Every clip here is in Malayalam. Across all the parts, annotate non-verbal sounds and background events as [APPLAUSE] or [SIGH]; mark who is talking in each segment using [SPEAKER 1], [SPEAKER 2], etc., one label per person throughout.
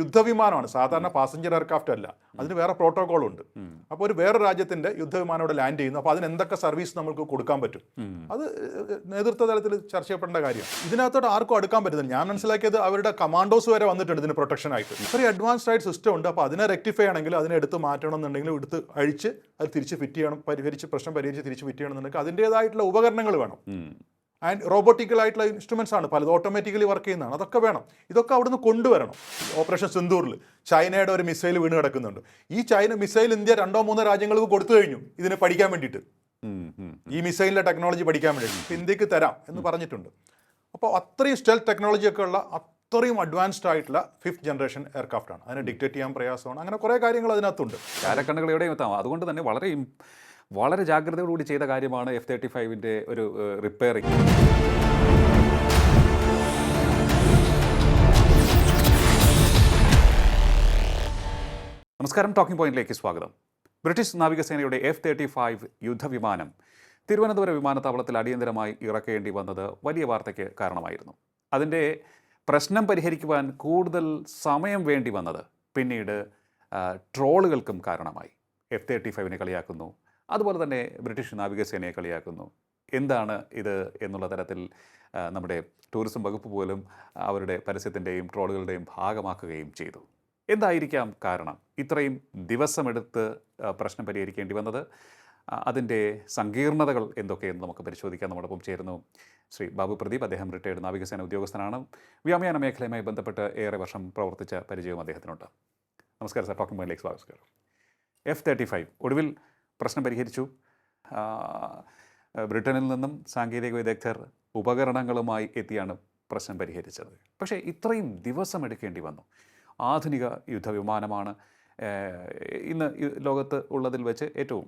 [SPEAKER 1] യുദ്ധവിമാനമാണ്. സാധാരണ പാസഞ്ചർ എയർക്രാഫ്റ്റ് അല്ല. അതിന് വേറെ പ്രോട്ടോകോൾ ഉണ്ട്. അപ്പോൾ ഒരു വേറെ രാജ്യത്തിന്റെ യുദ്ധവിമാനം ഇവിടെ ലാൻഡ് ചെയ്യുന്നു. അപ്പോൾ അതിന് എന്തൊക്കെ സർവീസ് നമുക്ക് കൊടുക്കാൻ പറ്റും? അത് നേതൃത്വ തലത്തിൽ ചർച്ച ചെയ്യപ്പെടേണ്ട കാര്യം. ഇതിനകത്തോട്ട് ആർക്കും അടുക്കാൻ പറ്റുന്നില്ല ഞാൻ മനസ്സിലാക്കിയത് അവരുടെ കമാൻഡോസ് വരെ വന്നിട്ടുണ്ട് ഇതിന് പ്രൊട്ടക്ഷൻ ആയിട്ട്. ഇത്രയും അഡ്വാൻസ്ഡ് ആയിട്ട് സിസ്റ്റം ഉണ്ട്. അപ്പോൾ അതിനെ റെക്ടിഫൈ ആണെങ്കിൽ അതിനെ എടുത്ത് മാറ്റണം എന്നുണ്ടെങ്കിൽ എടുത്ത് അഴിച്ച് അത് തിരിച്ച് ഫിറ്റ് ചെയ്യണം. പരിഹരിച്ച് പ്രശ്നം പരിഹരിച്ച് തിരിച്ച് ഫിറ്റ് ചെയ്യണം എന്നുണ്ടെങ്കിൽ അതിന്റേതായിട്ടുള്ള ഉപകരണങ്ങൾ വേണം. ആൻഡ് റോബോട്ടിക്കൽ ആയിട്ടുള്ള ഇൻസ്ട്രുമെന്റ്സ് ആണ് പലത്. ഓട്ടോമാറ്റിക്കലി വർക്ക് ചെയ്യുന്നതാണ്. അതൊക്കെ വേണം. ഇതൊക്കെ അവിടുന്ന് കൊണ്ടുവരണം. ഓപ്പറേഷൻ സിന്ദൂറിൽ ചൈനയുടെ ഒരു മിസൈൽ വീണ് കിടക്കുന്നുണ്ട്. ഈ ചൈന മിസൈൽ ഇന്ത്യ രണ്ടോ മൂന്നോ രാജ്യങ്ങൾക്ക് കൊടുത്തു കഴിഞ്ഞു. ഇതിനെ പഠിക്കാൻ വേണ്ടിയിട്ട്. ഈ മിസൈലിന്റെ ടെക്നോളജി പഠിക്കാൻ വേണ്ടിയിട്ട്. ഇന്ത്യയ്ക്ക് തരാം എന്ന് പറഞ്ഞിട്ടുണ്ട്. അപ്പോൾ അത്രയും സ്റ്റെൽ ടെക്നോളജി ഒക്കെ ഉള്ള അത്രയും അഡ്വാൻസ്ഡ് ആയിട്ടുള്ള ഫിഫ്ത്ത് ജനറേഷൻ എയർക്രാഫ്റ്റ് ആണ്. അതിനെ ഡിക്റ്റേറ്റ് ചെയ്യാൻ പ്രയാസമാണ്. അങ്ങനെ കുറേ കാര്യങ്ങൾ അതിനകത്തുണ്ട്.
[SPEAKER 2] ചാരക്കണ്ണുകൾ എത്താം. അതുകൊണ്ട് തന്നെ വളരെ വളരെ ജാഗ്രതയോടുകൂടി ചെയ്ത കാര്യമാണ് എഫ് തേർട്ടി ഫൈവിന്റെ ഒരു റിപ്പയറിങ് നമസ്കാരം. ടോക്കിംഗ് പോയിന്റിലേക്ക് സ്വാഗതം. ബ്രിട്ടീഷ് നാവികസേനയുടെ എഫ് തേർട്ടി ഫൈവ് യുദ്ധവിമാനം തിരുവനന്തപുരം വിമാനത്താവളത്തിൽ അടിയന്തരമായി ഇറക്കേണ്ടി വന്നത് വലിയ വാർത്തയ്ക്ക് കാരണമായിരുന്നു. അതിന്റെ പ്രശ്നം പരിഹരിക്കുവാൻ കൂടുതൽ സമയം വേണ്ടി വന്നത് പിന്നീട് ട്രോളുകൾക്കും കാരണമായി. എഫ് തേർട്ടി ഫൈവിനെ കളിയാക്കുന്നു. അതുപോലെ തന്നെ ബ്രിട്ടീഷ് നാവികസേനയെ കളിയാക്കുന്നു. എന്താണ് ഇത് എന്നുള്ള തരത്തിൽ നമ്മുടെ ടൂറിസം വകുപ്പ് പോലും അവരുടെ പരസ്യത്തിന്റെയും ട്രോളുകളുടെയും ഭാഗമാക്കുകയും ചെയ്തു. എന്തായിരിക്കാം കാരണം? ഇത്രയും ദിവസമെടുത്ത് പ്രശ്നം പരിഹരിക്കേണ്ടി വന്നത് അതിന്റെ സങ്കീർണതകൾ എന്തൊക്കെയെന്ന് നമുക്ക് പരിശോധിക്കാൻ നമ്മോടൊപ്പം ചേരുന്നു ശ്രീ ബാബു പ്രദീപ് അദ്ദേഹം റിട്ടയർഡ് നാവികസേന ഉദ്യോഗസ്ഥനാണ്. വ്യോമയാന മേഖലയുമായി ബന്ധപ്പെട്ട് ഏറെ വർഷം പ്രവർത്തിച്ച പരിചയവും അദ്ദേഹത്തിനുണ്ട്. നമസ്കാരം സർ. ടോക്കിംഗ് പോയിന്റിലേക്ക് സ്വാഗതം എഫ് തേർട്ടി ഫൈവ് ഒടുവിൽ പ്രശ്നം പരിഹരിച്ചു. ബ്രിട്ടനിൽ നിന്നും സാങ്കേതിക വിദഗ്ധർ ഉപകരണങ്ങളുമായി എത്തിയാണ് പ്രശ്നം പരിഹരിച്ചത്. പക്ഷേ ഇത്രയും ദിവസം എടുക്കേണ്ടി വന്നു. ആധുനിക യുദ്ധവിമാനമാണ് ഇന്ന് ലോകത്ത് ഉള്ളതിൽ വെച്ച് ഏറ്റവും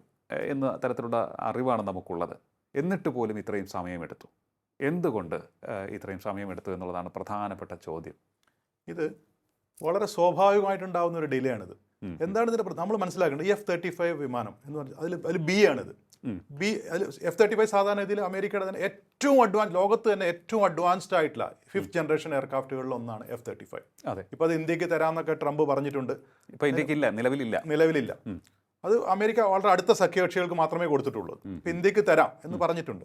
[SPEAKER 2] എന്ന തരത്തിലുള്ള അറിവാണ് നമുക്കുള്ളത്. എന്നിട്ട് പോലും ഇത്രയും സമയമെടുത്തു. എന്തുകൊണ്ട് ഇത്രയും സമയമെടുത്തു എന്നുള്ളതാണ് പ്രധാനപ്പെട്ട ചോദ്യം.
[SPEAKER 1] ഇത് വളരെ സ്വാഭാവികമായിട്ടുണ്ടാകുന്ന ഒരു ഡിലേ ആണിത്. എന്താണ് ഇതിന്റെ നമ്മൾ മനസ്സിലാക്കേണ്ടത് എഫ് തേർട്ടി ഫൈവ് വിമാനം എന്ന് പറഞ്ഞാൽ അതിൽ അതിൽ ബി ആണിത്.
[SPEAKER 2] ഇത്
[SPEAKER 1] ബി അതിൽ എഫ് തേർട്ടി ഫൈവ് സാധാരണ ഇതിൽ അമേരിക്കയുടെ തന്നെ ഏറ്റവും അഡ്വാൻസ് ലോകത്ത് തന്നെ ഏറ്റവും അഡ്വാൻസ്ഡ് ആയിട്ടുള്ള ഫിഫ്ത് ജനറേഷൻ എയർക്രാഫ്റ്റുകളിൽ ഒന്നാണ് എഫ് തേർട്ടി ഫൈവ്
[SPEAKER 2] അതെ.
[SPEAKER 1] ഇപ്പോൾ അത് ഇന്ത്യയ്ക്ക് തരാമെന്നൊക്കെ ട്രംപ് പറഞ്ഞിട്ടുണ്ട്.
[SPEAKER 2] ഇപ്പോൾ ഇന്ത്യക്കില്ല നിലവിലില്ല.
[SPEAKER 1] നിലവിലില്ല. അത് അമേരിക്ക വളരെ അടുത്ത സഖ്യകക്ഷികൾക്ക് മാത്രമേ കൊടുത്തിട്ടുള്ളൂ. ഇപ്പം ഇന്ത്യയ്ക്ക് തരാം എന്ന് പറഞ്ഞിട്ടുണ്ട്.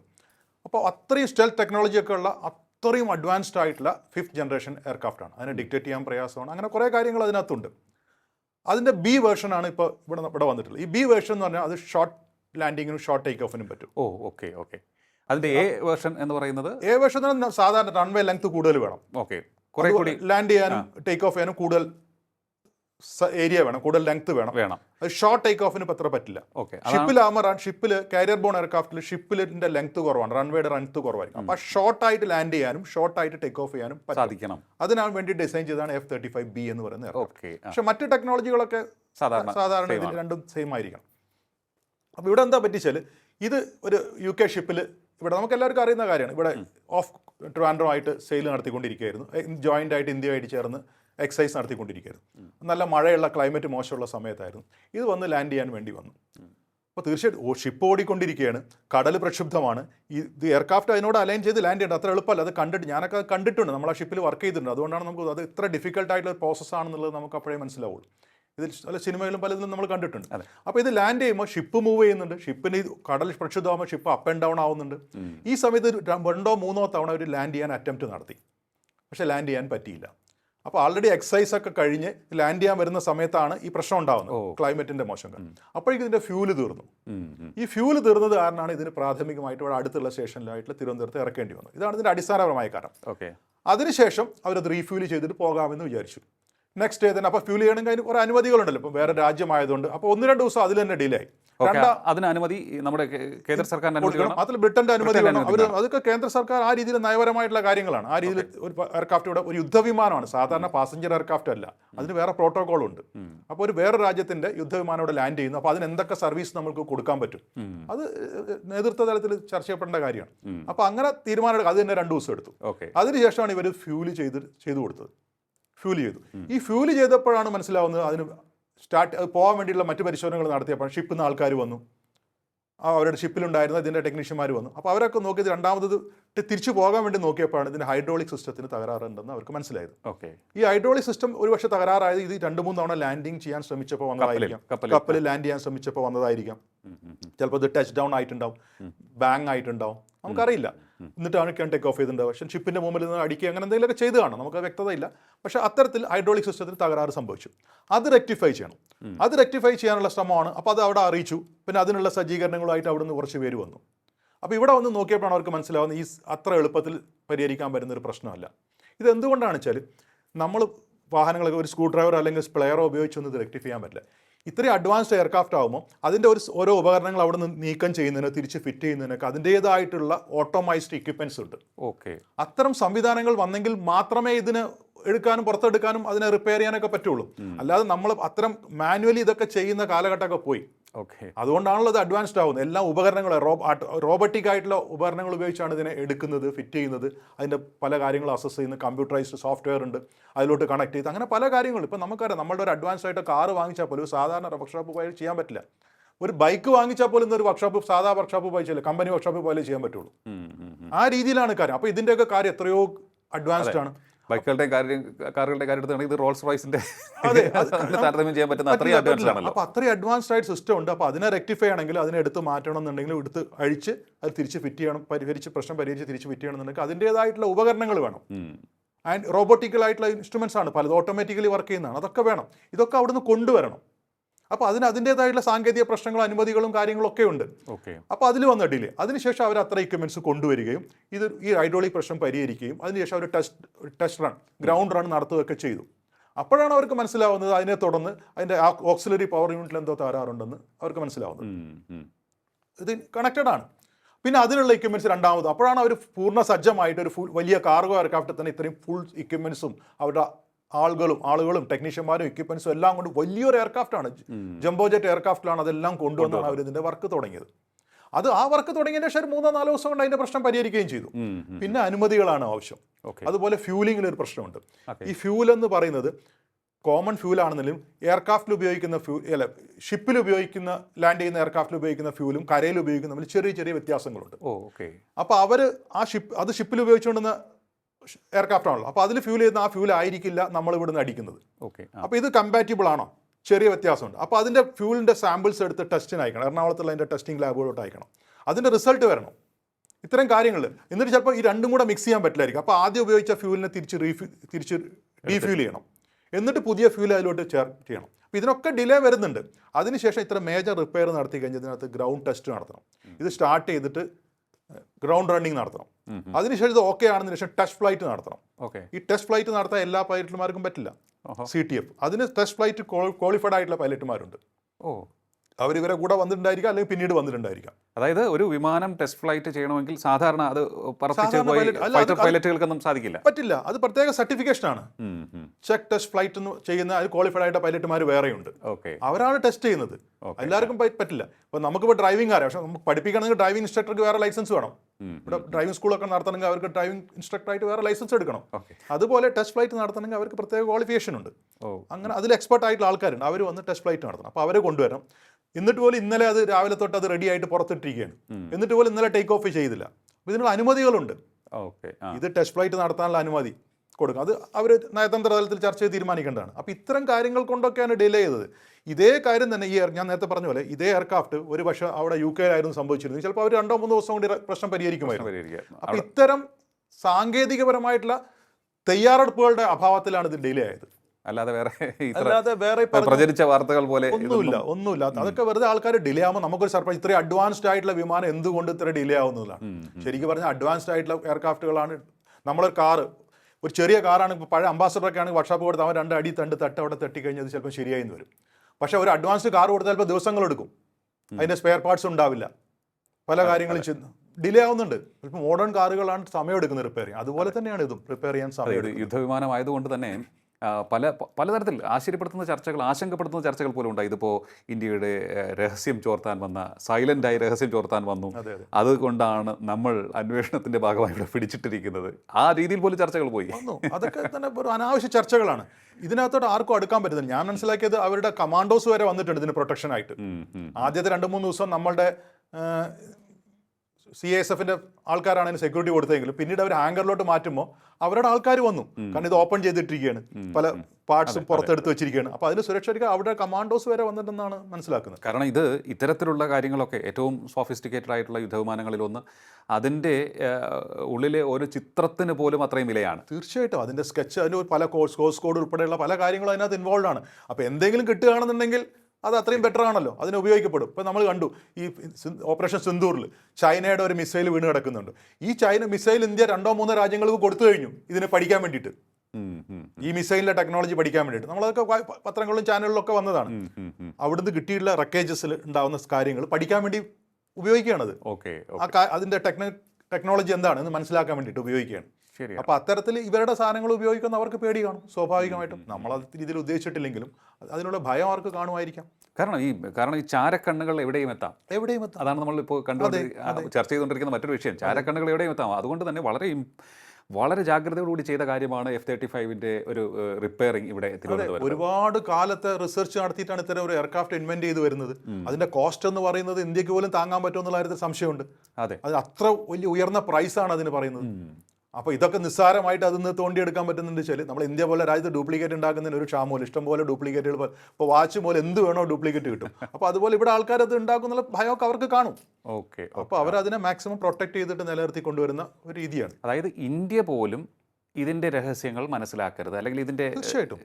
[SPEAKER 1] അപ്പോൾ അത്രയും സ്റ്റെൽ ടെക്നോളജി ഒക്കെ ഉള്ള അത്രയും അഡ്വാൻസ്ഡ് ആയിട്ടുള്ള ഫിഫ്ത് ജനറേഷൻ എയർക്രാഫ്റ്റ് ആണ്. അതിനെ ഡിക്റ്റേറ്റ് ചെയ്യാൻ പ്രയാസമാണ്. അങ്ങനെ കുറേ കാര്യങ്ങൾ അതിനകത്തുണ്ട്. അതിന്റെ ബി വേർഷനാണ് ഇപ്പോൾ ഇവിടെ ഇവിടെ വന്നിട്ടുള്ളത്. ഈ ബി വേർഷൻ എന്ന് പറഞ്ഞാൽ അത് ഷോർട്ട് ലാൻഡിങ്ങിനും ഷോർട്ട് ടേക്ക് ഓഫിനും പറ്റും.
[SPEAKER 2] Oh okay okay. അതിന്റെ എ വേർഷൻ എന്ന് പറയുന്നത്?
[SPEAKER 1] എ വേർഷൻ സാധാരണ റൺവേ ലെങ്ത് കൂടുതൽ വേണം.
[SPEAKER 2] ഓക്കെ. കുറെ കൂടി
[SPEAKER 1] ലാൻഡ് ചെയ്യാനും ടേക്ക് ഓഫ് ചെയ്യാനും കൂടുതൽ ഏരിയ വേണം കൂടുതൽ ലെങ്ത് വേണം.
[SPEAKER 2] വേണം.
[SPEAKER 1] അത് ഷോർട്ട് ടേക്ക് ഓഫിന് അത്ര പറ്റില്ല.
[SPEAKER 2] ഓക്കെ
[SPEAKER 1] ഷിപ്പിലാകുമ്പോൾ റൺ ഷിപ്പിൽ കാരിയർ ബോൺ എയർക്രാഫ്റ്റിൽ ഷിപ്പിലിന്റെ ലെങ്ത് കുറവാണ് റൺവേയുടെ റൺത്ത് കുറവായിരിക്കും. അപ്പോൾ ഷോർട്ട് ആയിട്ട് ലാൻഡ് ചെയ്യാനും ഷോർട്ട് ആയിട്ട് ടേക്ക് ഓഫ് ചെയ്യാനും
[SPEAKER 2] സാധിക്കണം.
[SPEAKER 1] അതിനാണ് വേണ്ടി ഡിസൈൻ ചെയ്താണ് എഫ് തേർട്ടി ഫൈവ് ബി എന്ന് പറയുന്നത്.
[SPEAKER 2] ഓക്കെ
[SPEAKER 1] പക്ഷെ മറ്റ് ടെക്നോളജികളൊക്കെ
[SPEAKER 2] സാധാരണ
[SPEAKER 1] സാധാരണ ഇതിൽ രണ്ടും സെയിം ആയിരിക്കണം. അപ്പോൾ ഇവിടെ എന്താ പറ്റിച്ചാൽ ഇത് ഒരു യു കെ ഷിപ്പിൽ ഇവിടെ നമുക്ക് എല്ലാവർക്കും അറിയുന്ന കാര്യമാണ്. ഇവിടെ ഓഫ് ട്രിവാൻഡ്രോ ആയിട്ട് സെയിൽ നടത്തിക്കൊണ്ടിരിക്കുകയായിരുന്നു. ജോയിന്റ് ആയിട്ട് ഇന്ത്യയുമായിട്ട് ചേർന്ന് എക്സസൈസ് നടത്തിക്കൊണ്ടിരിക്കുകയായിരുന്നു. നല്ല മഴയുള്ള ക്ലൈമറ്റ് മോശമുള്ള സമയത്തായിരുന്നു. ഇത് വന്ന് ലാൻഡ് ചെയ്യാൻ വേണ്ടി വന്നു. അപ്പോൾ തീർച്ചയായിട്ടും ഷിപ്പ് ഓടിക്കൊണ്ടിരിക്കുകയാണ്. കടൽ പ്രക്ഷുബ്ധമാണ്. ഇത് എയർക്രാഫ്റ്റ് അതിനോട് അലൈൻ ചെയ്ത് ലാൻഡ് ചെയ്യേണ്ട. അത്ര എളുപ്പമല്ല. അത് കണ്ടിട്ട് ഞാനൊക്കെ അത് കണ്ടിട്ടുണ്ട്. നമ്മൾ ആ ഷിപ്പിൽ വർക്ക് ചെയ്തിട്ടുണ്ട്. അതുകൊണ്ടാണ് നമുക്ക് അത് ഇത്ര ഡിഫിക്കൽട്ടായിട്ടുള്ള ആയിട്ടുള്ള പ്രോസസ് ആണെന്നുള്ളത് നമുക്ക് അപ്പോഴേ മനസ്സിലാവുള്ളൂ. ഇതിൽ പല സിനിമയിലും പലതിലും നമ്മൾ കണ്ടിട്ടുണ്ട്. അപ്പോൾ ഇത് ലാൻഡ് ചെയ്യുമ്പോൾ ഷിപ്പ് മൂവ് ചെയ്യുന്നുണ്ട്. ഷിപ്പിന് കടൽ പ്രക്ഷുബ്ധമാകുമ്പോൾ ഷിപ്പ് അപ്പ് ആൻഡ് ഡൗൺ ആവുന്നുണ്ട്. ഈ സമയത്ത് രണ്ടോ മൂന്നോ തവണ ഒരു ലാൻഡ് ചെയ്യാൻ അറ്റംപ്റ്റ് നടത്തി. പക്ഷേ ലാൻഡ് ചെയ്യാൻ പറ്റിയില്ല. അപ്പോൾ ഓൾറെഡി എക്സൈസ് ഒക്കെ കഴിഞ്ഞ് ലാൻഡ് ചെയ്യാൻ വരുന്ന സമയത്താണ് ഈ പ്രശ്നം ഉണ്ടാവുന്നത് ക്ലൈമറ്റിന്റെ മോശം അപ്പോഴേക്കും ഇതിന്റെ ഫ്യൂൽ തീർന്നു. ഈ ഫ്യൂൽ തീർന്നത് കാരണമാണ് ഇതിന് പ്രാഥമികമായിട്ട് ഇവിടെ അടുത്തുള്ള സ്റ്റേഷനിലായിട്ട് തിരുവനന്തപുരത്ത് ഇറക്കേണ്ടി വന്നത്. ഇതാണ് ഇതിന്റെ അടിസ്ഥാനപരമായ കാരണം.
[SPEAKER 2] ഓക്കെ.
[SPEAKER 1] അതിനുശേഷം അവരത് റീഫ്യൂൽ ചെയ്തിട്ട് പോകാമെന്ന് വിചാരിച്ചു. നെക്സ്റ്റ് ഡേ തന്നെ. അപ്പോൾ ഫ്യൂൽ ചെയ്യണമെങ്കിൽ അതിന് കുറേ അനുമതികളുണ്ടല്ലോ. ഇപ്പം വേറെ രാജ്യമായതുകൊണ്ട്. അപ്പോൾ ഒന്ന് രണ്ട് ദിവസം അതിൽ തന്നെ ഡിലേ ആയി.
[SPEAKER 2] അതിന് അനുമതി നമ്മുടെ കേന്ദ്ര സർക്കാരിന്റെ
[SPEAKER 1] അതിൽ ബ്രിട്ടന്റെ അനുമതി വേണം. അവർ അതൊക്കെ കേന്ദ്ര സർക്കാർ ആ രീതിയിൽ നയപരമായിട്ടുള്ള കാര്യങ്ങളാണ്. ആ രീതിയിൽ ഒരു എയർക്രാഫ്റ്റ് ഇവിടെ ഒരു യുദ്ധവിമാനമാണ്. സാധാരണ പാസഞ്ചർ എയർക്രാഫ്റ്റ് അല്ല. അതിന് വേറെ പ്രോട്ടോകോൾ ഉണ്ട്. അപ്പോൾ ഒരു വേറെ രാജ്യത്തിന്റെ യുദ്ധവിമാനം ഇവിടെ ലാൻഡ് ചെയ്യുന്നു. അപ്പോൾ അതിന് എന്തൊക്കെ സർവീസ് നമുക്ക് കൊടുക്കാൻ പറ്റും? അത് നേതൃത്വ തലത്തിൽ ചർച്ച ചെയ്യപ്പെടേണ്ട കാര്യമാണ്. അപ്പോൾ അങ്ങനെ തീരുമാനം അത് തന്നെ രണ്ടു ദിവസം എടുത്തു. അതിനുശേഷമാണ് ഇവർ ഫ്യൂൽ ചെയ്ത് ചെയ്തു കൊടുത്തത്. ഫ്യൂൽ ചെയ്തു. ഈ ഫ്യൂൽ ചെയ്തപ്പോഴാണ് മനസ്സിലാവുന്നത് അതിന് സ്റ്റാർട്ട് പോകാൻ വേണ്ടിയുള്ള മറ്റു പരിശോധനകൾ നടത്തിയപ്പോൾ ഷിപ്പിൽ നിന്ന് ആൾക്കാർ വന്നു. ആ അവരുടെ ഷിപ്പിലുണ്ടായിരുന്ന ഇതിന്റെ ടെക്നീഷ്യന്മാർ വന്നു. അപ്പോൾ അവരൊക്കെ നോക്കിയത് രണ്ടാമത് തിരിച്ചു പോകാൻ വേണ്ടി നോക്കിയപ്പോഴാണ് ഇതിന്റെ ഹൈഡ്രോളിക് സിസ്റ്റത്തിന് തകരാറുണ്ടെന്ന് അവർക്ക് മനസ്സിലായത്.
[SPEAKER 2] ഓക്കെ.
[SPEAKER 1] ഈ ഹൈഡ്രോളിക് സിസ്റ്റം ഒരു പക്ഷേ തകരാറായത് ഇത് രണ്ട് മൂന്ന് തവണ ലാൻഡിങ് ചെയ്യാൻ ശ്രമിച്ചപ്പോൾ വന്നതായിരിക്കാം.
[SPEAKER 2] കപ്പൽ
[SPEAKER 1] കപ്പലിൽ. ലാൻഡ് ചെയ്യാൻ ശ്രമിച്ചപ്പോൾ വന്നതായിരിക്കാം. ചിലപ്പോൾ ഇത് ടച്ച് ഡൗൺ ആയിട്ടുണ്ടാവും ബാങ് ആയിട്ടുണ്ടാവും. നമുക്കറിയില്ല. എന്നിട്ടാണ് ടേക്ക് ഓഫ് ചെയ്തിട്ടുണ്ട് പക്ഷേ ഷിപ്പിന്റെ മുമ്പിൽ നിന്ന് അടിക്കുക അങ്ങനെ എന്തെങ്കിലുമൊക്കെ ചെയ്ത് കാണാം നമുക്ക് വ്യക്തതയില്ല. പക്ഷേ അത്തരത്തിൽ ഹൈഡ്രോളിക് സിസ്റ്റത്തിൽ തകരാറ് സംഭവിച്ചു. അത് റെക്ടിഫൈ ചെയ്യണം. അത് റെക്ടിഫൈ ചെയ്യാനുള്ള ശ്രമമാണ്. അപ്പോൾ അത് അവിടെ അറിയിച്ചു. പിന്നെ അതിനുള്ള സജ്ജീകരണങ്ങളുമായിട്ട് അവിടെ നിന്ന് കുറച്ച് പേര് വന്നു. അപ്പോൾ ഇവിടെ വന്ന് നോക്കിയപ്പോഴാണ് അവർക്ക് മനസ്സിലാവുന്നത് ഈ അത്ര എളുപ്പത്തിൽ പരിഹരിക്കാൻ പറ്റുന്ന ഒരു പ്രശ്നമല്ല. ഇത് എന്തുകൊണ്ടാണ് വെച്ചാൽ നമ്മൾ വാഹനങ്ങളൊക്കെ ഒരു സ്ക്രൂ ഡ്രൈവർ അല്ലെങ്കിൽ സ്പ്ലെയറോ ഉപയോഗിച്ചൊന്നും ഇത് റെക്ടിഫൈ ചെയ്യാൻ പറ്റില്ല. ഇത്രയും അഡ്വാൻസ്ഡ് എയർക്രാഫ്റ്റ് ആകുമ്പോൾ അതിന്റെ ഒരു ഓരോ ഉപകരണങ്ങൾ അവിടെ നിന്ന് നീക്കം ചെയ്യുന്നതിന് തിരിച്ച് ഫിറ്റ് ചെയ്യുന്നതിനൊക്കെ അതിന്റേതായിട്ടുള്ള ഓട്ടോമൈസ്ഡ് എക്യുപ്മെന്റ്സ് ഉണ്ട്.
[SPEAKER 2] ഓക്കെ.
[SPEAKER 1] അത്തരം സംവിധാനങ്ങൾ വന്നെങ്കിൽ മാത്രമേ ഇതിന് എടുക്കാനും പുറത്തെടുക്കാനും അതിനെ റിപ്പയർ ചെയ്യാനൊക്കെ പറ്റുള്ളൂ. അല്ലാതെ നമ്മൾ അത്തരം മാനുവലി ഇതൊക്കെ ചെയ്യുന്ന കാലഘട്ടമൊക്കെ പോയി.
[SPEAKER 2] ഓക്കെ
[SPEAKER 1] അതുകൊണ്ടാണല്ലോ ഇത് അഡ്വാൻസ്ഡ് ആവുന്നത്. എല്ലാ ഉപകരണങ്ങളും. റോബോട്ടിക് ആയിട്ടുള്ള ഉപകരണങ്ങൾ ഉപയോഗിച്ചാണ് ഇതിനെ എടുക്കുന്നത് ഫിറ്റ് ചെയ്യുന്നത്. അതിന്റെ പല കാര്യങ്ങളും അസസ് ചെയ്യുന്നത് കമ്പ്യൂട്ടറൈസ്ഡ് സോഫ്റ്റ്വെയർ ഉണ്ട്. അതിലോട്ട് കണക്ട് ചെയ്ത് അങ്ങനെ പല കാര്യങ്ങളും. ഇപ്പം നമുക്കറിയാം നമ്മളുടെ ഒരു അഡ്വാൻസ് ആയിട്ട് കാറ് വാങ്ങിച്ചാൽ പോലും ഒരു സാധാരണ വർക്ക്ഷോപ്പ് പോയി ചെയ്യാൻ പറ്റില്ല. ഒരു ബൈക്ക് വാങ്ങിച്ചാൽ പോലും ഒരു വർക്ക്ഷോപ്പ് സാധാ വർക്ക്ഷോപ്പ് പോയി ചെയ്യില്ല കമ്പനി വർക്ക്ഷോപ്പ് പോലെ ചെയ്യാൻ പറ്റുള്ളൂ. ആ രീതിയിലാണ് കാര്യം. അപ്പോൾ ഇതിന്റെയൊക്കെ കാര്യം എത്രയോ അഡ്വാൻസ്ഡ് ആണ്.
[SPEAKER 2] ബൈക്കുകളുടെ കാര്യം കാറുകളുടെ കാര്യം എടുത്താണെങ്കിൽ ഇത് റോൾസ് റോയ്സിന്റെ [LAUGHS] താരതമ്യം ചെയ്യാൻ പറ്റുന്ന അത്രയും അഡ്വാൻസ്. ആണല്ലോ.
[SPEAKER 1] അപ്പൊ അത്രയും അഡ്വാൻസ്ഡ് ആയിട്ട് സിസ്റ്റം ഉണ്ട്. അപ്പോൾ അതിനെ റെക്ടിഫൈ ആണെങ്കിൽ അതിനെ എടുത്ത് മാറ്റണം എന്നുണ്ടെങ്കിൽ എടുത്ത് അഴിച്ച് അത് തിരിച്ച് ഫിറ്റ് ചെയ്യണം പരിഹരിച്ച് പ്രശ്നം പരിഹരിച്ച് തിരിച്ച് ഫിറ്റ് ചെയ്യണം എന്നുണ്ടെങ്കിൽ അതിന്റേതായിട്ടുള്ള ഉപകരണങ്ങൾ വേണം. ആൻഡ് റോബോട്ടിക്കൽ ആയിട്ടുള്ള ഇൻസ്ട്രുമെന്റ്സ് ആണ്. പലത് ഓട്ടോമാറ്റിക്കലി വർക്ക് ചെയ്യുന്നതാണ്. അതൊക്കെ വേണം. ഇതൊക്കെ അവിടുന്ന് കൊണ്ടുവരണം. അപ്പോൾ അതിന് അതിന്റേതായിട്ടുള്ള സാങ്കേതിക പ്രശ്നങ്ങളും അനുമതികളും കാര്യങ്ങളും ഒക്കെ ഉണ്ട്.
[SPEAKER 2] ഓക്കെ.
[SPEAKER 1] അപ്പോൾ അതിൽ വന്ന ഡിലേ. അതിനുശേഷം അവർ അത്ര ഇക്വിപ്മെന്റ്സ് കൊണ്ടുവരികയും ഇത് ഈ ഹൈഡ്രോളിക് പ്രശ്നം പരിഹരിക്കുകയും അതിനുശേഷം അവർ test test run ground run നടത്തുകയൊക്കെ ചെയ്തു. അപ്പോഴാണ് അവർക്ക് മനസ്സിലാവുന്നത് അതിനെ തുടർന്ന് അതിന്റെ ഓക്സിലറി പവർ യൂണിറ്റിൽ എന്തോ തകരാറുണ്ടെന്ന് അവർക്ക് മനസ്സിലാവുന്നത്. ഇത് കണക്റ്റഡ് ആണ്. പിന്നെ അതിനുള്ള ഇക്വിപ്മെന്റ്സ് രണ്ടാമത് അപ്പോഴാണ് അവർ പൂർണ സജ്ജമായിട്ട് ഒരു ഫുൾ വലിയ കാർഗോ എയർക്രാഫ്റ്റ് തന്നെ ഇത്രയും ഫുൾ ഇക്വിപ്മെന്റ്സും അവരുടെ ആളുകളും ആളുകളും ടെക്നീഷ്യന്മാരും എക്യുപ്മെന്റ്സും എല്ലാം കൊണ്ട് വലിയൊരു എയർക്രാഫ്റ്റ് ആണ്. ജംബോ ജെറ്റ് എയർക്രാഫ്റ്റിലാണ് അതെല്ലാം കൊണ്ടുവന്നാണ് അവർ ഇതിന്റെ വർക്ക് തുടങ്ങിയത്. അത് ആ വർക്ക് തുടങ്ങിയതിന് ശേഷം ഒരു മൂന്നോ നാലോ ദിവസം കൊണ്ട് അതിന്റെ പ്രശ്നം പരിഹരിക്കുകയും ചെയ്തു. പിന്നെ അനുമതികളാണ് ആവശ്യം. അതുപോലെ ഫ്യൂലിംഗിൽ ഒരു പ്രശ്നമുണ്ട്. ഈ ഫ്യൂൽ എന്ന് പറയുന്നത് കോമൺ ഫ്യൂൽ ആണെങ്കിലും എയർക്രാഫ്റ്റിൽ ഉപയോഗിക്കുന്ന ഫ്യൂ അല്ല ഷിപ്പിൽ ഉപയോഗിക്കുന്ന ലാൻഡ് ചെയ്യുന്ന എയർക്രാഫ്റ്റിൽ ഉപയോഗിക്കുന്ന ഫ്യൂലും കരയിൽ ഉപയോഗിക്കുന്ന തമ്മിൽ ചെറിയ ചെറിയ വ്യത്യാസങ്ങളുണ്ട്.
[SPEAKER 2] ഓക്കെ
[SPEAKER 1] അപ്പോൾ അവർ ആ ഷിപ്പ് അത് ഷിപ്പിൽ ഉപയോഗിച്ചുകൊണ്ടുന്ന എയർക്രാഫ്റ്റ് ആണല്ലോ. അപ്പോൾ അതിൽ ഫ്യൂൽ ചെയ്യുന്ന ആ ഫ്യൂൽ ആയിരിക്കില്ല നമ്മൾ ഇവിടുന്ന് അടിക്കുന്നത്.
[SPEAKER 2] ഓക്കെ
[SPEAKER 1] അപ്പോൾ ഇത് കമ്പാറ്റബിൾ ആണോ? ചെറിയ വ്യത്യാസമുണ്ട്. അപ്പോൾ അതിന്റെ ഫ്യൂലിന്റെ സാമ്പിൾസ് എടുത്ത് ടെസ്റ്റിന് അയക്കണം. എറണാകുളത്തുള്ള അതിന്റെ ടെസ്റ്റിംഗ് ലാബുകളോട്ട് അയക്കണം. അതിന്റെ റിസൾട്ട് വരണം. ഇത്തരം കാര്യങ്ങൾ എന്നിട്ട് ചിലപ്പോൾ ഈ രണ്ടും കൂടെ മിക്സ് ചെയ്യാൻ പറ്റില്ലായിരിക്കും. അപ്പോൾ ആദ്യം ഉപയോഗിച്ച ഫ്യൂലിനെ തിരിച്ച് റീഫ്യൂ തിരിച്ച് ഡീഫ്യൂൽ ചെയ്യണം. എന്നിട്ട് പുതിയ ഫ്യൂൽ അതിലോട്ട് ചേർ ചെയ്യണം. അപ്പോൾ ഇതിനൊക്കെ ഡിലേ വരുന്നുണ്ട്. അതിനുശേഷം ഇത്ര മേജർ റിപ്പയർ നടത്തി കഴിഞ്ഞതിനകത്ത് ഗ്രൗണ്ട് ടെസ്റ്റ് നടത്തണം. ഇത് സ്റ്റാർട്ട് ചെയ്തിട്ട് ഗ്രൗണ്ട് റണ്ണിങ് നടത്തണം. അതിനുശേഷം ഇത് ഓക്കെ ആണെന്ന് ശേഷം ടെസ്റ്റ് ഫ്ലൈറ്റ് നടത്തണം.
[SPEAKER 2] ഓക്കെ
[SPEAKER 1] ഈ ടെസ്റ്റ് ഫ്ലൈറ്റ് നടത്താൻ എല്ലാ പൈലറ്റുമാർക്കും പറ്റില്ല. സി ടി എഫ് അതിന് ടെസ്റ്റ് ഫ്ലൈറ്റ് ക്വാളിഫൈഡ് ആയിട്ടുള്ള പൈലറ്റുമാരുണ്ട്
[SPEAKER 2] ഓ.
[SPEAKER 1] അവർ ഇവരെ കൂടെ വന്നിട്ടുണ്ടായിരിക്കാം അല്ലെങ്കിൽ പിന്നീട് വന്നിട്ടുണ്ടായിരിക്കാം.
[SPEAKER 2] അതായത് ഒരു വിമാനം ടെസ്റ്റ് ഫ്ലൈറ്റ് ചെയ്യണമെങ്കിൽ സാധാരണ അത് പൈലറ്റുകൾക്കൊന്നും സാധിക്കില്ല.
[SPEAKER 1] പറ്റില്ല. അത് പ്രത്യേക സർട്ടിഫിക്കേഷൻ ആണ്. ചെക്ക് ടെസ്റ്റ് ഫ്ലൈറ്റ് എന്ന് ചെയ്യുന്ന അത് ക്വാളിഫൈഡ് ആയിട്ട് പൈലറ്റുമാർ വേറെയുണ്ട്.
[SPEAKER 2] ഓക്കെ
[SPEAKER 1] അവരാണ് ടെസ്റ്റ് ചെയ്യുന്നത്. എല്ലാവർക്കും പറ്റില്ല. നമുക്ക് നമുക്കിപ്പോൾ ഡ്രൈവിംഗ് അറിയാം. പക്ഷെ നമുക്ക് പഠിപ്പിക്കണമെങ്കിൽ ഡ്രൈവിംഗ് ഇൻസ്ട്രക്ടർക്ക് വേറെ ലൈസൻസ് വേണം. ഇവിടെ ഡ്രൈവിംഗ് സ്കൂളൊക്കെ നടത്തണമെങ്കിൽ അവർക്ക് ഡ്രൈവിംഗ് ഇൻസ്ട്രക്ടർ ആയിട്ട് വേറെ ലൈസൻസ് എടുക്കണം. അതുപോലെ ടെസ്റ്റ് ഫ്ലൈറ്റ് നടത്തണമെങ്കിൽ അവർക്ക് പ്രത്യേക ക്വാളിഫിക്കേഷൻ ഉണ്ട്. അങ്ങനെ അതിൽ എക്സ്പെർട്ട് ആയിട്ടുള്ള ആൾക്കാരുണ്ട്. അവർ വന്ന് ടെസ്റ്റ് ഫ്ലൈറ്റ് നടത്തണം. അപ്പോൾ അവരെ കൊണ്ടുവരണം. എന്നിട്ട് പോലും ഇന്നലെ അത് രാവിലെ തൊട്ട് അത് റെഡി ആയിട്ട് പുറത്തിട്ടിരിക്കുകയാണ്. എന്നിട്ട് പോലും ഇന്നലെ ടേക്ക് ഓഫ് ചെയ്തില്ല. അപ്പോൾ ഇതിനുള്ള അനുമതികളുണ്ട്.
[SPEAKER 2] ഓക്കെ
[SPEAKER 1] ഇത് ടെസ്റ്റ് ഫ്ലൈറ്റ് നടത്താനുള്ള അനുമതി കൊടുക്കും അത് അവർ നയതന്ത്ര തലത്തിൽ ചർച്ച ചെയ്ത് തീരുമാനിക്കേണ്ടതാണ്. അപ്പോൾ ഇത്തരം കാര്യങ്ങൾ കൊണ്ടൊക്കെയാണ് ഡിലേ ചെയ്തത്. ഇതേ കാര്യം തന്നെ ഈ ഞാൻ നേരത്തെ പറഞ്ഞ പോലെ ഇതേ എയർക്രാഫ്റ്റ് ഒരു പക്ഷേ അവിടെ യു കെയിലായിരുന്നു സംഭവിച്ചിരുന്നത്. ചിലപ്പോൾ അവർ രണ്ടോ മൂന്നോ ദിവസം കൊണ്ട് പ്രശ്നം പരിഹരിക്കുമായിരുന്നു. അപ്പോൾ ഇത്തരം സാങ്കേതികപരമായിട്ടുള്ള തയ്യാറെടുപ്പുകളുടെ അഭാവത്തിലാണ് ഇത് ഡിലേ ആയത്.
[SPEAKER 2] അല്ലാതെ വേറെ
[SPEAKER 1] അല്ലാതെ വേറെ
[SPEAKER 2] പ്രചരിച്ച വാർത്തകൾ പോലെ
[SPEAKER 1] ഒന്നുമില്ല ഒന്നുമില്ല. അതൊക്കെ വെറുതെ ആൾക്കാർ ഡിലേ ആകുമ്പോൾ നമുക്കൊരു സർപ്രൈസ് ഇത്രയും അഡ്വാൻസ്ഡ് ആയിട്ടുള്ള വിമാനം എന്തുകൊണ്ട് ഇത്ര ഡിലേ ആവുന്നതാണ്? ശരിക്കും പറഞ്ഞാൽ അഡ്വാൻസ്ഡ് ആയിട്ടുള്ള എയർക്രാഫ്റ്റുകളാണ് നമ്മളൊരു കാറ് ഒരു ചെറിയ കാറാണ് ഇപ്പോൾ പഴയ അംബാസഡറൊക്കെ ആണെങ്കിൽ വർക്ക്ഷോപ്പ് കൊടുത്ത് അവൻ രണ്ട് അടി തണ്ട് തട്ട് അവിടെ തട്ടിക്കഴിഞ്ഞത് അത് ചിലപ്പോൾ ശരിയായി വരും. പക്ഷേ ഒരു അഡ്വാൻസ്ഡ് കാർ കൊടുത്താൽ ചിലപ്പോൾ ദിവസങ്ങളെടുക്കും അതിന്റെ സ്പെയർ പാർട്സ് ഉണ്ടാവില്ല. പല കാര്യങ്ങളും ചെന്ന് ഡിലേ ആവുന്നുണ്ട്. ചിലപ്പോൾ മോഡേൺ കാറുകളാണ് സമയം എടുക്കുന്നത് റിപ്പയർ ചെയ്യാൻ. അതുപോലെ തന്നെയാണ് ഇതും റിപ്പയർ ചെയ്യാൻ സമയം
[SPEAKER 2] യുദ്ധവിമാനം യുദ്ധവിമാനമായതുകൊണ്ട് തന്നെ പല പലതരത്തിൽ ആശ്ചര്യപ്പെടുത്തുന്ന ചർച്ചകൾ ആശങ്കപ്പെടുത്തുന്ന ചർച്ചകൾ പോലും ഉണ്ടായി. ഇതിപ്പോൾ ഇന്ത്യയുടെ രഹസ്യം ചോർത്താൻ വന്ന സൈലന്റായി രഹസ്യം ചോർത്താൻ വന്നു.
[SPEAKER 1] അതെ അതെ.
[SPEAKER 2] അതുകൊണ്ടാണ് നമ്മൾ അന്വേഷണത്തിന്റെ ഭാഗമായി ഇവിടെ പിടിച്ചിട്ടിരിക്കുന്നത്. ആ രീതിയിൽ പോലും ചർച്ചകൾ പോയി.
[SPEAKER 1] അതൊക്കെ തന്നെ ഒരു അനാവശ്യ ചർച്ചകളാണ്. ഇതിനകത്തോട്ട് ആർക്കും അടുക്കാൻ പറ്റുന്നില്ല ഞാൻ മനസ്സിലാക്കിയത് അവരുടെ കമാൻഡോസ് വരെ വന്നിട്ടുണ്ട് ഇതിന് പ്രൊട്ടക്ഷൻ ആയിട്ട്.
[SPEAKER 2] ഉം, ഉം.
[SPEAKER 1] ആദ്യത്തെ രണ്ട് മൂന്ന് ദിവസം നമ്മളുടെ സി എസ് എഫിന്റെ ആൾക്കാരാണ് അതിന് സെക്യൂരിറ്റി കൊടുത്തതെങ്കിലും പിന്നീട് അവർ ഹാങ്കറിലോട്ട് മാറ്റുമ്പോൾ അവരുടെ ആൾക്കാർ വന്നു. കാരണം ഇത് ഓപ്പൺ ചെയ്തിട്ടിരിക്കുകയാണ്. പല പാർട്സും പുറത്തെടുത്ത് വെച്ചിരിക്കുകയാണ്. അപ്പോൾ അതിന് സുരക്ഷ അവിടെ കമാൻഡോസ് വരെ വന്നിട്ടുണ്ടെന്നാണ് മനസ്സിലാക്കുന്നത്.
[SPEAKER 2] കാരണം ഇത് ഇത്തരത്തിലുള്ള കാര്യങ്ങളൊക്കെ ഏറ്റവും സോഫിസ്റ്റിക്കേറ്റഡ് ആയിട്ടുള്ള യുദ്ധവിമാനങ്ങളിൽ ഒന്ന് അതിന്റെ ഉള്ളിലെ ഒരു ചിത്രത്തിന് പോലും അത്രയും വിലയാണ്.
[SPEAKER 1] തീർച്ചയായിട്ടും. അതിന്റെ സ്കെച്ച് അതിന് പല കോഴ്സ് കോഴ്സ് കോഡ് ഉൾപ്പെടെയുള്ള പല കാര്യങ്ങളും അതിനകത്ത് ഇൻവോൾവ് ആണ്. അപ്പോൾ എന്തെങ്കിലും കിട്ടുകയാണെന്നുണ്ടെങ്കിൽ അത് അത്രയും ബെറ്റർ ആണല്ലോ. അതിന് ഉപയോഗിക്കപ്പെടും. ഇപ്പം നമ്മൾ കണ്ടു ഈ ഓപ്പറേഷൻ സിന്ദൂറിൽ ചൈനയുടെ ഒരു മിസൈൽ വീണ് കിടക്കുന്നുണ്ട്. ഈ ചൈന മിസൈൽ ഇന്ത്യ രണ്ടോ മൂന്നോ രാജ്യങ്ങൾക്ക് കൊടുത്തു കഴിഞ്ഞു ഇതിനെ പഠിക്കാൻ വേണ്ടിയിട്ട്. ഈ മിസൈലിന്റെ ടെക്നോളജി പഠിക്കാൻ വേണ്ടിയിട്ട്. നമ്മളതൊക്കെ പത്രങ്ങളിലും ചാനലിലും ഒക്കെ വന്നതാണ്. അവിടുന്ന് കിട്ടിയിട്ടുള്ള റക്കേജസിൽ ഉണ്ടാവുന്ന കാര്യങ്ങൾ പഠിക്കാൻ വേണ്ടി ഉപയോഗിക്കുകയാണത്.
[SPEAKER 2] ഓക്കെ
[SPEAKER 1] അതിന്റെ ടെക്നോ ടെക്നോളജി എന്താണ് എന്ന് മനസ്സിലാക്കാൻ വേണ്ടിയിട്ട് ഉപയോഗിക്കുകയാണ്.
[SPEAKER 2] ശരിയാണ്.
[SPEAKER 1] അപ്പൊ അത്തരത്തിൽ ഇവരുടെ സാധനങ്ങൾ ഉപയോഗിക്കുന്ന അവർക്ക് പേടി കാണും സ്വാഭാവികമായിട്ടും നമ്മൾ അത് രീതിയിൽ ഉദ്ദേശിച്ചിട്ടില്ലെങ്കിലും അതിനുള്ള ഭയം അവർക്ക് കാണുമായിരിക്കാം.
[SPEAKER 2] കാരണം ഈ കാരണം ഈ ചാരക്കണ്ണുകൾ എവിടെയും എത്താം.
[SPEAKER 1] എവിടെയും എത്താം.
[SPEAKER 2] അതാണ് നമ്മൾ ഇപ്പോൾ കണ്ടു ചർച്ച ചെയ്തുകൊണ്ടിരിക്കുന്ന മറ്റൊരു വിഷയം. ചാരക്കണ്ണുകൾ എവിടെയും എത്താം. അതുകൊണ്ട് തന്നെ വളരെ വളരെ ജാഗ്രതയോടുകൂടി ചെയ്ത കാര്യമാണ് എഫ് തേർട്ടി ഫൈവിന്റെ ഒരു റിപ്പയറിംഗ് ഇവിടെ തിരുവനന്തപുരം
[SPEAKER 1] ഒരുപാട് കാലത്തെ റിസർച്ച് നടത്തിയിട്ടാണ് ഇത്തരം ഒരു എയർക്രാഫ്റ്റ് ഇൻവെന്റ് ചെയ്ത് വരുന്നത്. അതിന്റെ കോസ്റ്റ് എന്ന് പറയുന്നത് ഇന്ത്യയ്ക്ക് പോലും താങ്ങാൻ പറ്റുമെന്നുള്ള കാര്യത്തിൽ സംശയമുണ്ട്.
[SPEAKER 2] അതെ.
[SPEAKER 1] അത് അത്ര വലിയ ഉയർന്ന പ്രൈസാണ് അതിന് പറയുന്നത്. അപ്പോൾ ഇതൊക്കെ നിസ്സാരമായിട്ട് അതിന് തോണ്ടിയെടുക്കാൻ പറ്റുന്നുണ്ട് വെച്ചാൽ നമ്മൾ ഇന്ത്യ പോലെ രാജ്യത്ത് ഡ്യൂപ്ലിക്കേറ്റ് ഉണ്ടാക്കുന്നതിന് ഒരു ക്ഷാമമില്ല ഇഷ്ടം പോലെ ഡ്യൂപ്ലിക്കേറ്റുകൾ ഇപ്പോൾ വാച്ച് പോലെ എന്ത് വേണോ ഡ്യൂപ്ലിക്കേറ്റ് കിട്ടും. അപ്പോൾ അതുപോലെ ഇവിടെ ആൾക്കാർ അത് ഉണ്ടാക്കുന്ന ഭയമൊക്കെ അവർക്ക് കാണും.
[SPEAKER 2] ഓക്കെ
[SPEAKER 1] അപ്പോൾ അവർ അതിനെ മാക്സിമം പ്രൊട്ടക്ട് ചെയ്തിട്ട് നിലനിർത്തി കൊണ്ടുവരുന്ന ഒരു രീതിയാണ്.
[SPEAKER 2] അതായത് ഇന്ത്യ പോലും ഇതിന്റെ രഹസ്യങ്ങൾ മനസ്സിലാക്കരുത്. അല്ലെങ്കിൽ ഇതിന്റെ
[SPEAKER 1] തീർച്ചയായിട്ടും.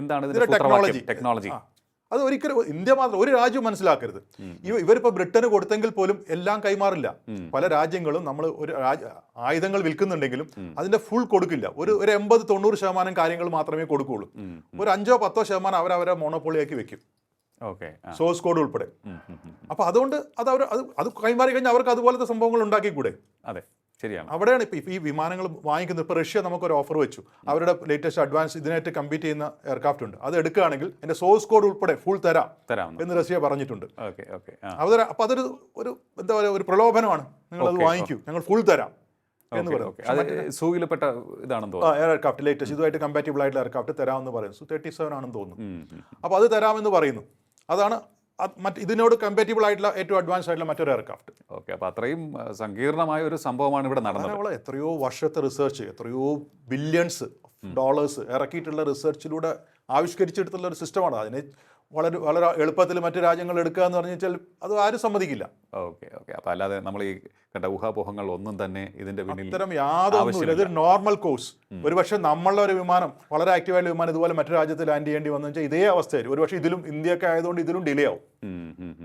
[SPEAKER 2] എന്താണ്
[SPEAKER 1] ടെക്നോളജി
[SPEAKER 2] ടെക്നോളജി.
[SPEAKER 1] അത് ഒരിക്കലും ഇന്ത്യ മാത്രം ഒരു രാജ്യം മനസ്സിലാക്കരുത്. ഇവ ഇവരിപ്പോൾ ബ്രിട്ടന് കൊടുത്തെങ്കിൽ പോലും എല്ലാം കൈമാറില്ല. പല രാജ്യങ്ങളും നമ്മൾ ഒരു ആയുധങ്ങൾ വിൽക്കുന്നുണ്ടെങ്കിലും അതിന്റെ ഫുൾ കൊടുക്കില്ല. ഒരു ഒരു എൺപത് തൊണ്ണൂറ് ശതമാനം കാര്യങ്ങൾ മാത്രമേ കൊടുക്കുകയുള്ളൂ ഒരു അഞ്ചോ പത്തോ ശതമാനം അവരവരെ മോണോപ്പൊളിയാക്കി വെക്കും.
[SPEAKER 2] ഓക്കെ
[SPEAKER 1] സോഴ്സ് കോഡ് ഉൾപ്പെടെ. അപ്പൊ അതുകൊണ്ട് അത് അവർ അത് അത് കൈമാറി കഴിഞ്ഞാൽ അവർക്ക് അതുപോലത്തെ സംഭവങ്ങൾ ഉണ്ടാക്കിക്കൂടെ?
[SPEAKER 2] അതെ. ശരിയാണ്.
[SPEAKER 1] അവിടെയാണ് ഇപ്പോൾ ഈ വിമാനങ്ങൾ വാങ്ങിക്കുന്നത്. ഇപ്പോൾ റഷ്യ നമുക്കൊരു ഓഫർ വെച്ചു. അവരുടെ ലേറ്റസ്റ്റ് അഡ്വാൻസ് ഇതിനായിട്ട് കമ്പീറ്റ് ചെയ്യുന്ന എയർക്രാഫ്റ്റ് ഉണ്ട്. അത് എടുക്കുകയാണെങ്കിൽ എന്റെ സോഴ്സ് കോഡ് ഉൾപ്പെടെ ഫുൾ തരാം
[SPEAKER 2] തരാം
[SPEAKER 1] എന്ന് റഷ്യ പറഞ്ഞിട്ടുണ്ട്.
[SPEAKER 2] ഓക്കെ ഓക്കെ
[SPEAKER 1] അവർ അപ്പോൾ അതൊരു ഒരു എന്താ പറയുക ഒരു പ്രലോഭനമാണ്. നിങ്ങൾ അത് വാങ്ങിക്കൂ. ഞങ്ങൾ ഫുൾ തരാം എന്ന്
[SPEAKER 2] ഓക്കെ
[SPEAKER 1] പറയും
[SPEAKER 2] അത് സൂയിൽപ്പെട്ട ഇതാണെന്ന് തോന്നുന്നു.
[SPEAKER 1] എയർക്രാഫ്റ്റ് ലേറ്റസ്റ്റ് ഇതുമായിട്ട് കമ്പാറ്റബിൾ ആയിട്ടുള്ള എയർക്രാഫ്റ്റ് തരാമെന്ന് പറയുന്നു. തേർട്ടി സെവൻ ആണെന്ന് തോന്നുന്നു. അപ്പോൾ അത് തരാമെന്ന് പറയുന്നു. അതാണ് അത് മറ്റ് ഇതിനോട് കമ്പാറ്റബിൾ ആയിട്ടുള്ള ഏറ്റവും അഡ്വാൻസ് ആയിട്ടുള്ള മറ്റൊരു എയർക്രാഫ്റ്റ്
[SPEAKER 2] ഓക്കെ അപ്പോൾ അത്രയും സങ്കീർണമായ ഒരു സംഭവമാണ് ഇവിടെ നടന്നത്.
[SPEAKER 1] നമ്മൾ എത്രയോ വർഷത്തെ റിസർച്ച് എത്രയോ ബില്യൺസ് ഡോളേഴ്സ് ഇറക്കിയിട്ടുള്ള റിസർച്ചിലൂടെ ആവിഷ്കരിച്ചെടുത്തുള്ള ഒരു സിസ്റ്റമാണ് അതിനെ വളരെ വളരെ എളുപ്പത്തിൽ മറ്റു രാജ്യങ്ങൾ എടുക്കുക എന്ന് പറഞ്ഞു വെച്ചാൽ അത് ആരും സമ്മതിക്കില്ല.
[SPEAKER 2] Okay okay. അപ്പം അല്ലാതെ നമ്മൾ ഈ കണ്ട ഊഹാപോഹങ്ങൾ ഒന്നും തന്നെ ഇതിന്റെ പിന്നിൽ
[SPEAKER 1] ഇത്തരം യാതൊന്നുമില്ല ഇതൊരു നോർമൽ കോഴ്സ് ഒരുപക്ഷെ നമ്മളുടെ ഒരു വിമാനം വളരെ ആക്റ്റീവായിട്ടുള്ള വിമാനം ഇതുപോലെ മറ്റു രാജ്യത്ത് ലാൻഡ് ചെയ്യേണ്ടി വന്നു വെച്ചാൽ ഇതേ അവസ്ഥയായിരിക്കും. ഒരുപക്ഷെ ഇതിലും ഇന്ത്യയൊക്കെ ആയതുകൊണ്ട് ഇതിലും ഡിലേ ആവും.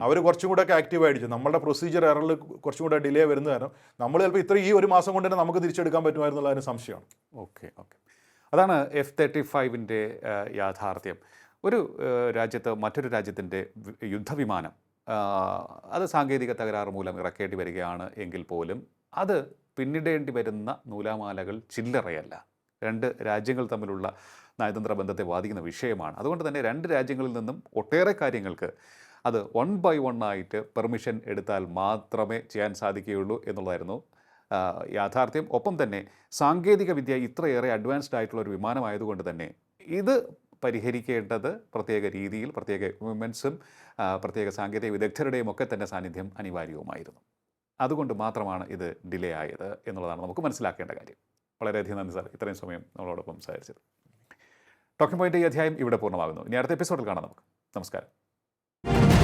[SPEAKER 1] അവർ കുറച്ചും കൂടെ ഒക്കെ ആക്റ്റീവ് ആയിരിക്കും നമ്മളുടെ പ്രൊസീജിയർ എററിൽ കുറച്ചും കൂടെ ഡിലേ വരുന്ന കാരണം നമ്മൾ ചിലപ്പോൾ ഇത്ര ഈ ഒരു മാസം കൊണ്ട് തന്നെ നമുക്ക് തിരിച്ചെടുക്കാൻ പറ്റുമായിരുന്നുള്ളതിന് സംശയമാണ്.
[SPEAKER 2] Okay okay. അതാണ് എഫ് തേർട്ടി ഫൈവിന്റെ യാഥാർത്ഥ്യം. ഒരു രാജ്യത്ത് മറ്റൊരു രാജ്യത്തിന്റെ യുദ്ധവിമാനം അത് സാങ്കേതിക തകരാറ് മൂലം ഇറക്കേണ്ടി വരികയാണ് എങ്കിൽ പോലും അത് പിന്നിടേണ്ടി വരുന്ന നൂലാമാലകൾ ചില്ലറയല്ല. രണ്ട് രാജ്യങ്ങൾ തമ്മിലുള്ള നയതന്ത്ര ബന്ധത്തെ ബാധിക്കുന്ന വിഷയമാണ്. അതുകൊണ്ട് തന്നെ രണ്ട് രാജ്യങ്ങളിൽ നിന്നും ഒട്ടേറെ കാര്യങ്ങൾക്ക് അത് വൺ ബൈ വൺ ആയിട്ട് പെർമിഷൻ എടുത്താൽ മാത്രമേ ചെയ്യാൻ സാധിക്കുകയുള്ളൂ എന്നുള്ളതായിരുന്നു യാഥാർത്ഥ്യം. ഒപ്പം തന്നെ സാങ്കേതിക വിദ്യ ഇത്രയേറെ അഡ്വാൻസ്ഡ് ആയിട്ടുള്ള ഒരു വിമാനമായതുകൊണ്ട് തന്നെ ഇത് പരിഹരിക്കേണ്ടത് പ്രത്യേക രീതിയിൽ പ്രത്യേക എക്വിപ്മെൻസും പ്രത്യേക സാങ്കേതിക വിദഗ്ധരുടെയും ഒക്കെ തന്നെ സാന്നിധ്യം അനിവാര്യവുമായിരുന്നു. അതുകൊണ്ട് മാത്രമാണ് ഇത് ഡിലേ ആയത് എന്നുള്ളതാണ് നമുക്ക് മനസ്സിലാക്കേണ്ട കാര്യം. വളരെയധികം നന്ദി സാർ ഇത്രയും സമയം നമ്മളോടൊപ്പം സംസാരിച്ചത് ടോക്കിംഗ് പോയിന്റ് ഈ അധ്യായം ഇവിടെ പൂർണമാകുന്നു. ഇനി അടുത്ത എപ്പിസോഡിൽ കാണാം നമുക്ക്. നമസ്കാരം.